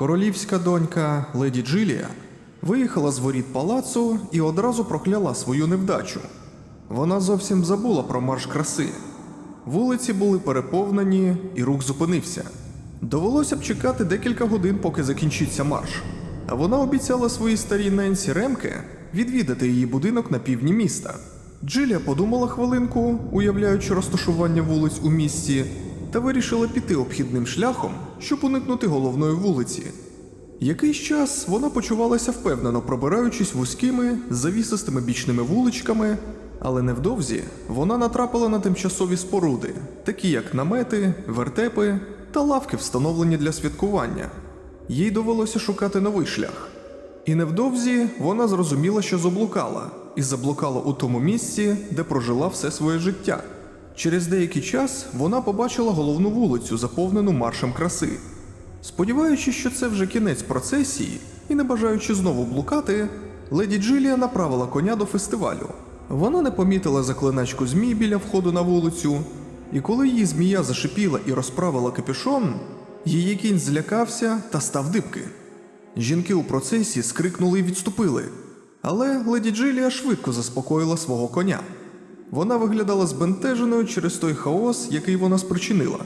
Королівська донька леді Джилія виїхала з воріт палацу і одразу прокляла свою невдачу. Вона зовсім забула про марш краси. Вулиці були переповнені, і рух зупинився. Довелося б чекати декілька годин, поки закінчиться марш. А вона обіцяла своїй старій Ненсі Ремке відвідати її будинок на півдні міста. Джилія подумала хвилинку, уявляючи розташування вулиць у місті, та вирішила піти обхідним шляхом, щоб уникнути головної вулиці. Якийсь час вона почувалася впевнено, пробираючись вузькими, завісистими бічними вуличками, але невдовзі вона натрапила на тимчасові споруди, такі як намети, вертепи та лавки, встановлені для святкування. Їй довелося шукати новий шлях. І невдовзі вона зрозуміла, що заблукала, і заблукала у тому місці, де прожила все своє життя. Через деякий час вона побачила головну вулицю, заповнену маршем краси. Сподіваючись, що це вже кінець процесії, і не бажаючи знову блукати, леді Джилія направила коня до фестивалю. Вона не помітила заклиначку змій біля входу на вулицю, і коли її змія зашипіла і розправила капюшон, її кінь злякався та став дибки. Жінки у процесі скрикнули і відступили, але леді Джилія швидко заспокоїла свого коня. Вона виглядала збентеженою через той хаос, який вона спричинила.